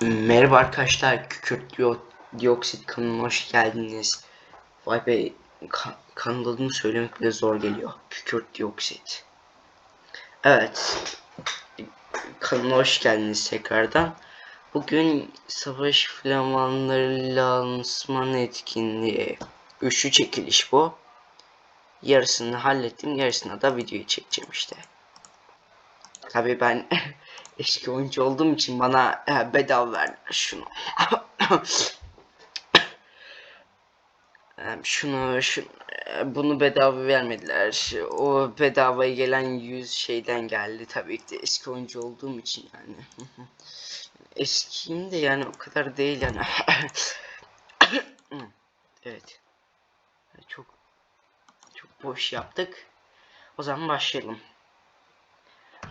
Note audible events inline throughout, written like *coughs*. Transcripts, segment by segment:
Merhaba arkadaşlar, kükürt dioksit kanalına hoş geldiniz. Vay be, ka- kanal söylemek bile zor geliyor. Kükürt dioksit. Evet, kanala hoş geldiniz tekrardan. Bugün savaş flamanları lansman etkinliği. Üçlü çekiliş bu. Yarısını hallettim, yarısına da videoyu çekeceğim işte. Tabii ben *laughs* eski oyuncu olduğum için bana e, bedava verdiler şunu. *coughs* Şunu, şunu e, bunu bedava vermediler. O bedavaya gelen 100 şeyden geldi tabii ki de eski oyuncu olduğum için yani. *laughs* Eskiyim de yani o kadar değil yani. *coughs* evet. Çok çok boş yaptık. O zaman başlayalım.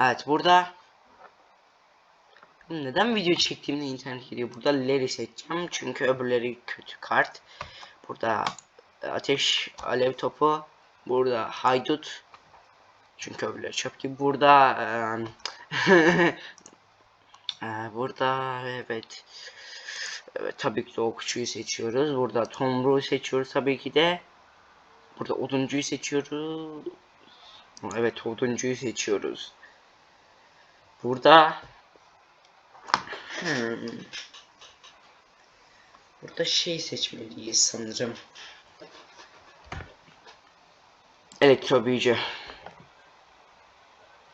Evet burada neden video çektiğimde internet gidiyor. Burada Larry seçeceğim çünkü öbürleri kötü kart. Burada ateş alev topu. Burada haydut. Çünkü öbürleri çöp gibi. Burada eee, eee, *laughs* burada evet. Evet tabii ki de okçuyu seçiyoruz. Burada tomruğu seçiyoruz tabii ki de. Burada oduncuyu seçiyoruz. Evet oduncuyu seçiyoruz. Burada hmm, Burada şey seçmeliyiz sanırım. Elektro büyücü.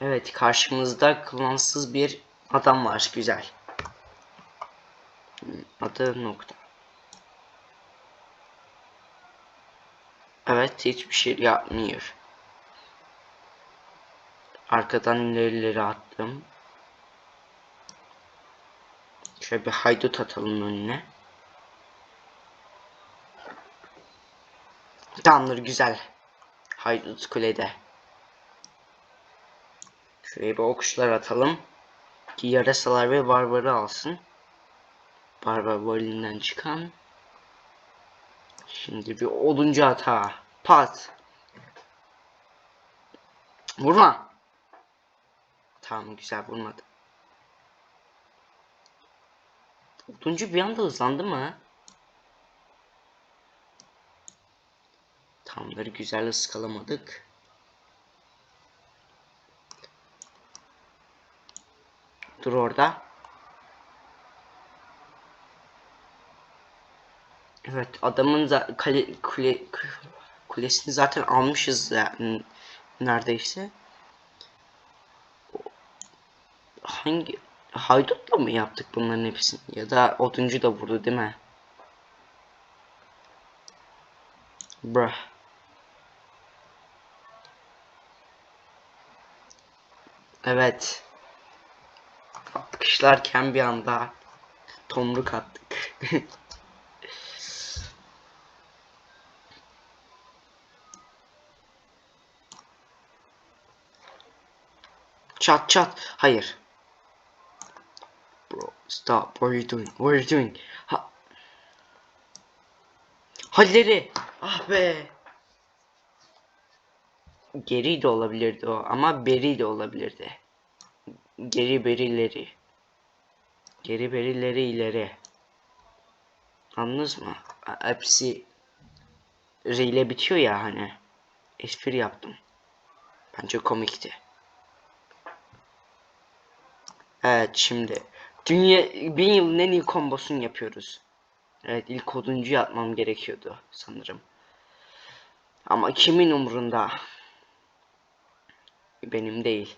Evet karşımızda klansız bir adam var. Güzel. Adı nokta. Evet hiçbir şey yapmıyor. Arkadan ilerileri attım. Şöyle bir haydut atalım önüne. Tamamdır güzel. Haydut kulede. Şuraya bir okuşlar atalım. Ki yarasalar ve barbarı alsın. Barbar valinden çıkan. Şimdi bir oduncu hata. Pat. Vurma. Tamam güzel vurmadı. Oduncu bir anda hızlandı mı? Tamamları güzel ıskalamadık. Dur orada. Evet adamın kale, kule, kulesini zaten almışız ya, n- neredeyse. Hangi haydutla mı yaptık bunların hepsini ya da oduncu da vurdu değil mi? Bruh. Evet. Alkışlarken bir anda tomruk attık. *laughs* çat çat. Hayır. Stop. What are you doing? What are you doing? Ha. Halleri. Ah be. Geri de olabilirdi o ama beri de olabilirdi. Geri berileri. Geri berileri ileri. Anladınız mı? Hepsi R ile bitiyor ya hani. Espri yaptım. Bence komikti. Evet şimdi. Dünya bin yılın en iyi kombosunu yapıyoruz. Evet ilk oduncu atmam gerekiyordu sanırım. Ama kimin umurunda? Benim değil.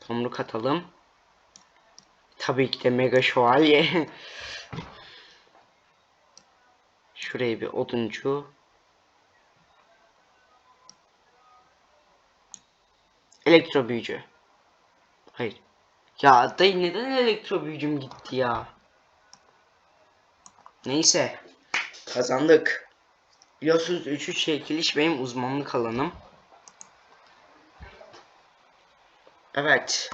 Tomruk atalım. Tabii ki de mega şövalye. *laughs* Şuraya bir oduncu. Elektro büyücü. Hayır. Ya dayı neden elektro büyücüm gitti ya? Neyse. Kazandık. Biliyorsunuz 3-3 çekiliş benim uzmanlık alanım. Evet.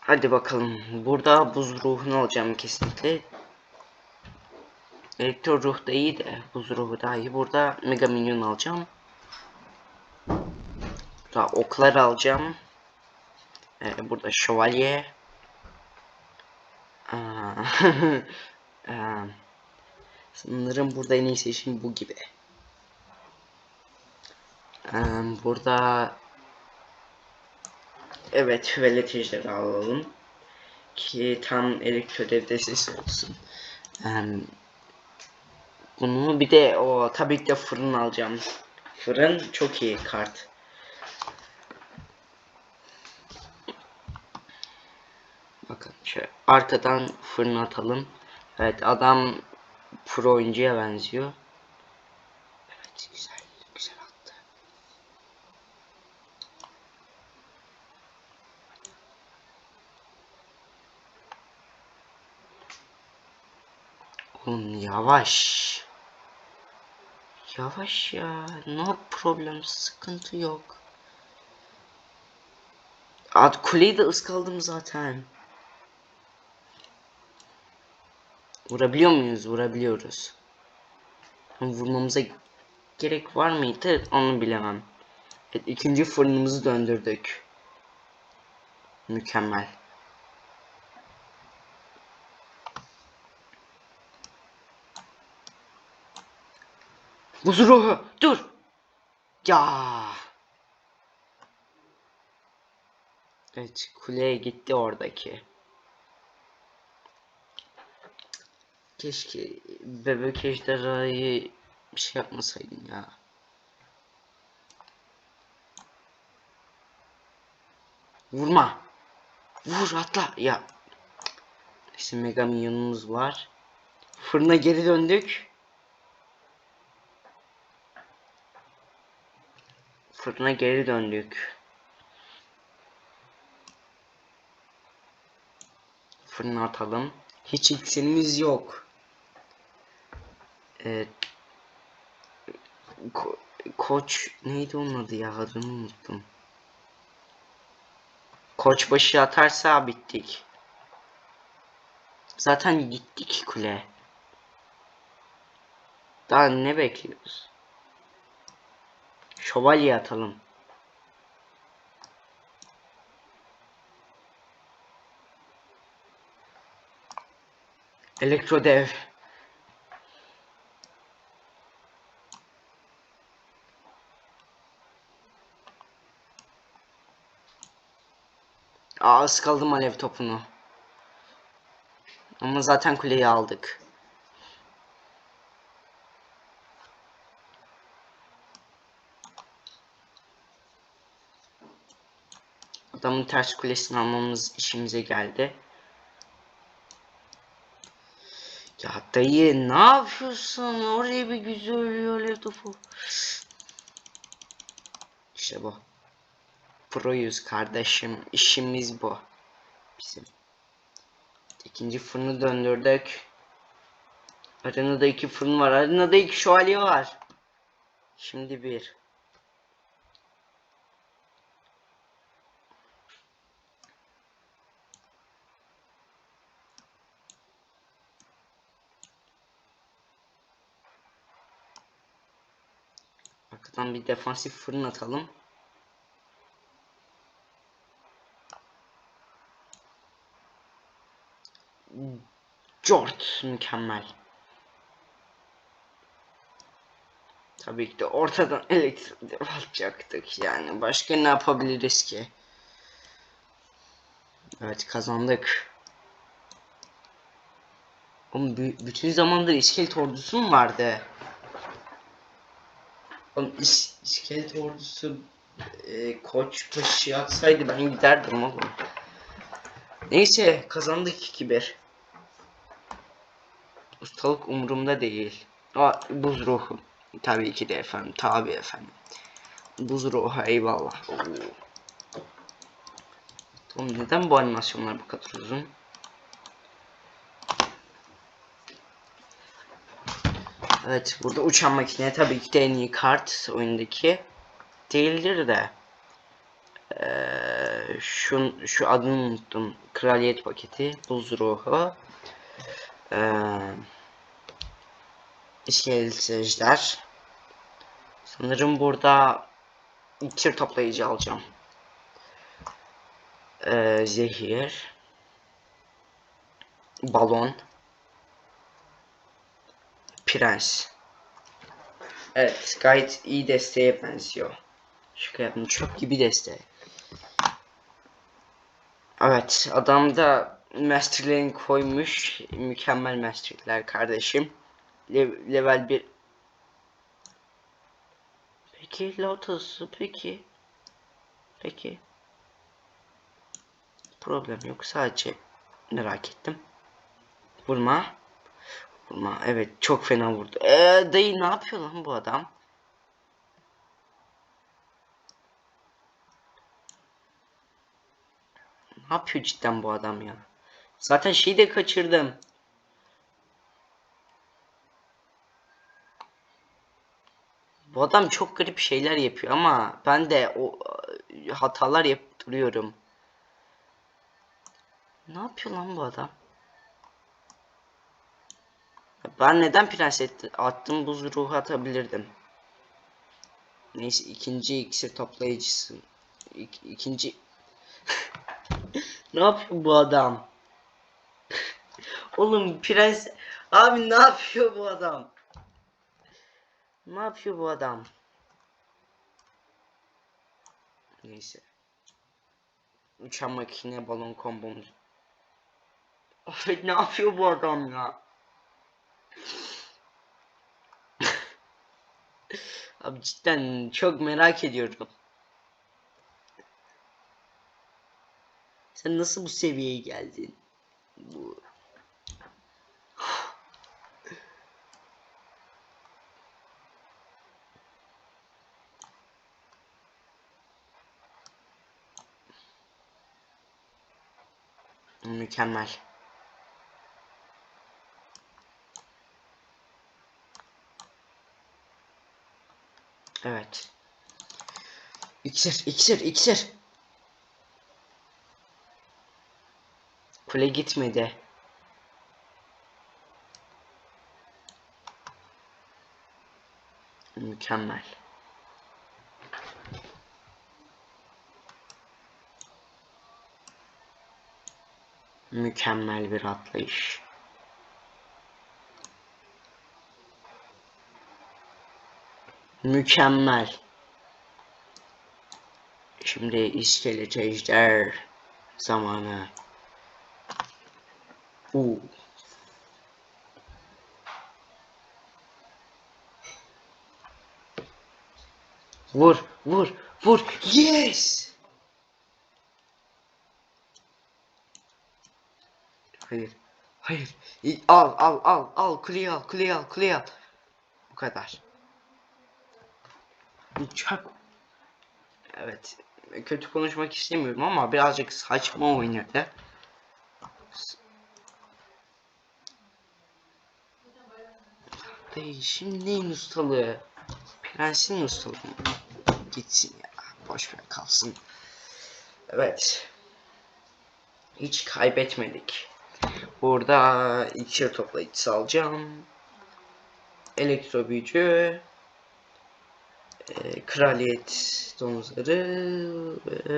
Hadi bakalım. Burada buz ruhunu alacağım kesinlikle. Elektro ruh da iyi de buz ruhu daha iyi. Burada mega minyon alacağım. Daha oklar alacağım. Ee, burada şövalye. Aa, *laughs* Aa, sanırım burada en iyi seçim bu gibi. Ee, burada evet velet alalım ki tam elektro devdesi olsun. Ee, bunu bir de o tabii ki de fırın alacağım. Fırın çok iyi kart. Bakın şöyle arkadan fırına atalım. Evet adam pro oyuncuya benziyor. Evet güzel Oğlum yavaş. Yavaş ya. No problem sıkıntı yok. Ad kuleyi de ıskaldım zaten. Vurabiliyor muyuz? Vurabiliyoruz. Vurmamıza gerek var mıydı? Onu bilemem. Evet, ikinci fırınımızı döndürdük. Mükemmel. Buz ruhu dur. Ya. Evet kuleye gitti oradaki. Keşke bebek ejderhayı bir şey yapmasaydın ya. Vurma. Vur atla ya. İşte mega minyonumuz var. Fırına geri döndük. Fırına geri döndük. Fırına atalım. Hiç iksirimiz yok. Evet. Ko koç neydi onun adı ya adını unuttum. Koçbaşı atarsa bittik. Zaten gittik kule. Daha ne bekliyoruz? Şövalye atalım. Elektro dev. Aa ıskaldım alev topunu. Ama zaten kuleyi aldık. Adamın ters kulesini almamız işimize geldi. Ya dayı ne yapıyorsun? Oraya bir güzel ölüyor alev topu. İşte bu. Proyuz kardeşim. İşimiz bu. Bizim. İkinci fırını döndürdük. Arenada iki fırın var. Arenada iki şövalye var. Şimdi bir. Arkadan bir defansif fırın atalım. Jort mükemmel. Tabii ki de ortadan *laughs* elektrik alacaktık yani. Başka ne yapabiliriz ki? Evet kazandık. Oğlum bü- bütün zamandır iskelet ordusu mu vardı? Oğlum is iskelet ordusu e, koç paşı atsaydı ben giderdim oğlum. Neyse kazandık 2-1. Ustalık umurumda değil. Aa, buz ruhu. Tabii ki de efendim. Tabii efendim. Buz ruhu eyvallah. Oğlum neden bu animasyonlar bu kadar uzun? Evet burada uçan makine tabii ki de en iyi kart oyundaki değildir de. Ee, Ee, şu, adını unuttum. Kraliyet paketi. Buz ruhu. Ee, İskelet ejder. Sanırım burada iksir toplayıcı alacağım. Ee, zehir. Balon. Prens. Evet gayet iyi desteğe benziyor. Şaka yaptım çöp gibi deste. Evet adam da masterlerini koymuş. Mükemmel masterler kardeşim. Le- level 1 Peki Lotus'u peki. Peki. Problem yok sadece merak ettim. Vurma. Vurma. Evet çok fena vurdu. Eee dayı ne yapıyor lan bu adam? Ne yapıyor cidden bu adam ya? Zaten şeyi de kaçırdım. Bu adam çok garip şeyler yapıyor ama ben de o e, hatalar yapıp duruyorum. Ne yapıyor lan bu adam? Ben neden prens attım buz ruhu atabilirdim. Neyse ikinci iksir toplayıcısı. İk, ikinci *laughs* ne yapıyor bu adam? *laughs* Oğlum prens abi ne yapıyor bu adam? Ne yapıyor bu adam? Neyse. Uçan makine balon kombomuz. *laughs* Abi ne yapıyor bu adam ya? Abi cidden çok merak ediyorum. Sen nasıl bu seviyeye geldin? Bu Mükemmel. Evet. İksir, iksir, iksir. Kule gitmedi. Mükemmel. Mükemmel bir atlayış. Mükemmel. Şimdi iskelet ejder zamanı. Uu. Vur, vur, vur. Yes! Hayır. Hayır. Al al al al kuleyi al kuleyi al kuleyi al. Bu kadar. Çok Evet. Kötü konuşmak istemiyorum ama birazcık saçma oynadı. Dayı şimdi ustalığı? Prensin ustalığı? Gitsin ya. Boş ver kalsın. Evet. Hiç kaybetmedik. Burada iki toplayıcısı alacağım. Elektro büyücü. E, kraliyet domuzları. E,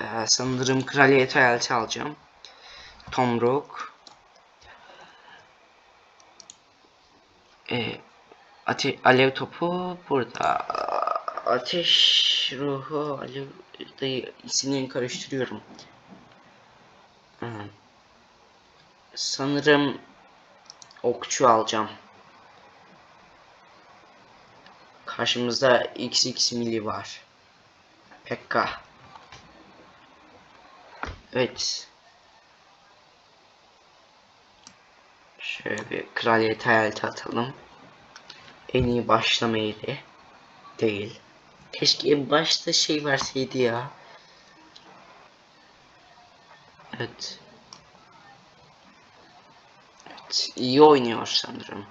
e, sanırım kraliyet hayaleti alacağım. Tomruk. E, ate alev topu burada. Ateş ruhu alev isimlerini karıştırıyorum. Hı. Sanırım okçu alacağım. Karşımızda XX mili var. Pekka. Evet. Şöyle bir kraliyet hayaleti atalım. En iyi başlamaydı. Değil. Keşke en başta şey verseydi ya. Evet. Evet. iyi oynuyor sanırım.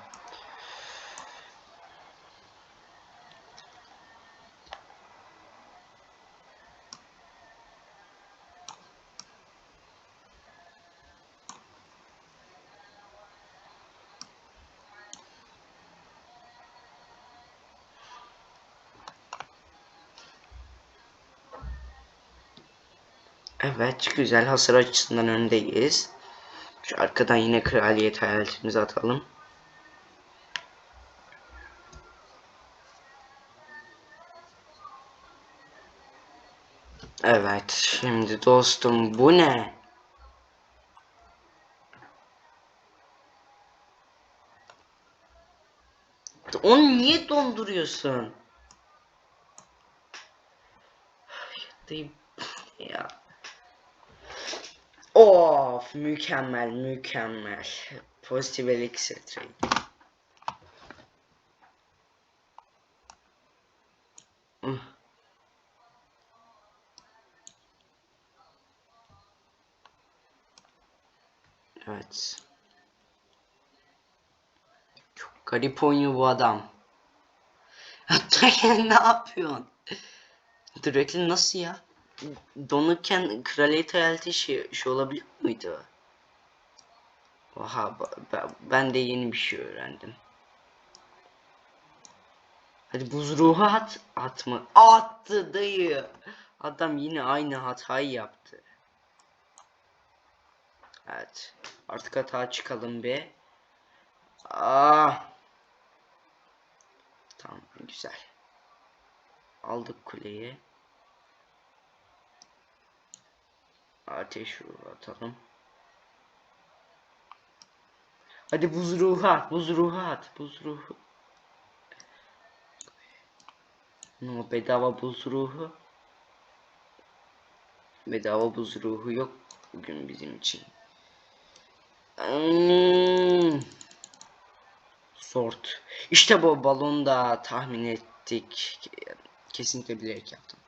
Evet güzel hasar açısından öndeyiz. Şu arkadan yine kraliyet hayaletimizi atalım. Evet şimdi dostum bu ne? Onu niye donduruyorsun? Ya. Of mükemmel mükemmel. Pozitif elixir trade. Evet. Çok garip oynuyor bu adam. *laughs* Hatta ne yapıyorsun? Direkli nasıl ya? Donurken kraliyet hayaleti şey, şey olabiliyor muydu? Oha ben de yeni bir şey öğrendim. Hadi buz ruhu at. Atma. Attı dayı. Adam yine aynı hatayı yaptı. Evet. Artık hata çıkalım be. Aa. Tamam güzel. Aldık kuleyi. Ateş ruhu atalım. Hadi buz ruhu at, buz ruhu at, buz ruhu. No bedava buz ruhu. Bedava buz ruhu yok bugün bizim için. Hmm. Sort. İşte bu balonu da tahmin ettik. Kesinlikle bilerek yaptım.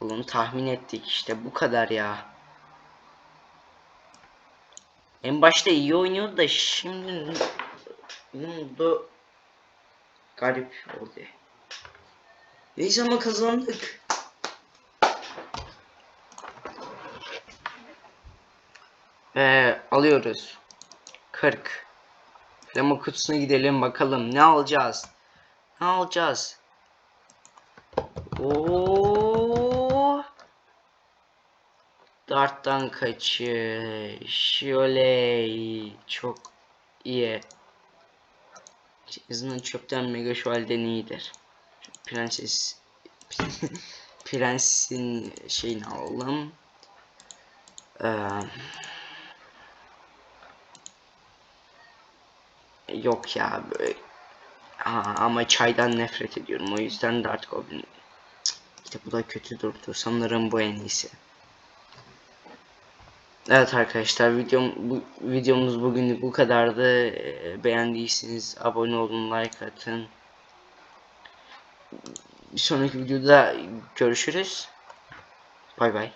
Balonu tahmin ettik işte bu kadar ya. En başta iyi oynuyordu da şimdi ne oldu? Garip oldu. Neyse ama kazandık. Ee, alıyoruz. 40. Flama kutusuna gidelim bakalım ne alacağız. Ne alacağız? Oo. Darttan kaçış. Oley. Çok iyi. Azından çöpten mega şövalden iyidir. Prenses *laughs* Prensin şeyini alalım. Ee, yok ya böyle. Aa, ama çaydan nefret ediyorum. O yüzden Dart Goblin. Cık, İşte bu da kötü durdu. Sanırım bu en iyisi. Evet arkadaşlar videom bu videomuz bugün bu kadardı. Ee, Beğendiyseniz abone olun, like atın. Bir sonraki videoda görüşürüz. Bay bay.